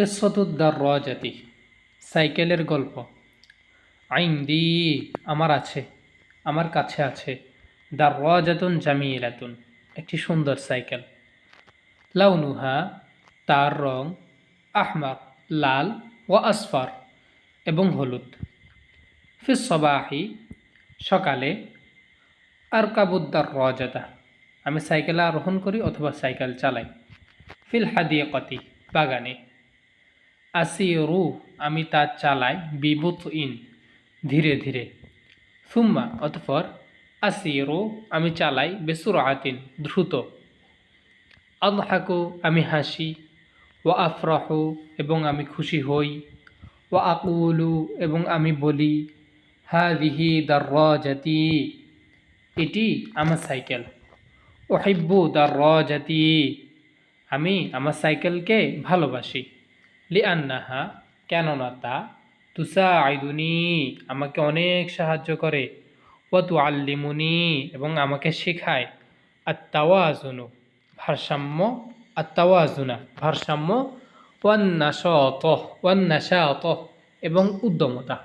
কিসতুদ্দার রাজাতি সাইকেলের গল্প। আইন দি আমার আছে, আমার কাছে আছে। দার রাজাতুন জামিলাতুন, একটি সুন্দর সাইকেল। লাউনুহা, তার রং আহমার, লাল ও আসফার এবং হলুদ। ফিস সবাহি সকালে আর কাবুদ্দার রজাদা আমি সাইকেল আরোহণ করি অথবা সাইকেল চালাই। ফিল হাদিয়াকতি বাগানে। আসিরু, আমি তা চালাই, বিবুত ইন, ধীরে ধীরে। সুম্মা, অতঃপর, আসিরু, আমি চালাই বেসুর আতিন দ্রুত। আদহাকু, আমি হাসি ও আফরাহু, এবং আমি খুশি হই ও আকুলু, এবং আমি বলি হা দিহি দার্রাজাতি এটি আমার সাইকেল। ওহিব্বু দার্রাজাতি আমি আমার সাইকেলকে ভালোবাসি। লি আন্নাহা কেননা তা তুষা আইদুনি আমাকে অনেক সাহায্য করে। ও তু আল্লিমুনি এবং আমাকে শেখায়। আত্মাওয়াজুনু ভারসাম্য আত্মাওয়াজুনা ভারসাম্য ওয়ান্নাশত ওয়ান্নাশাত এবং উদ্যমতা।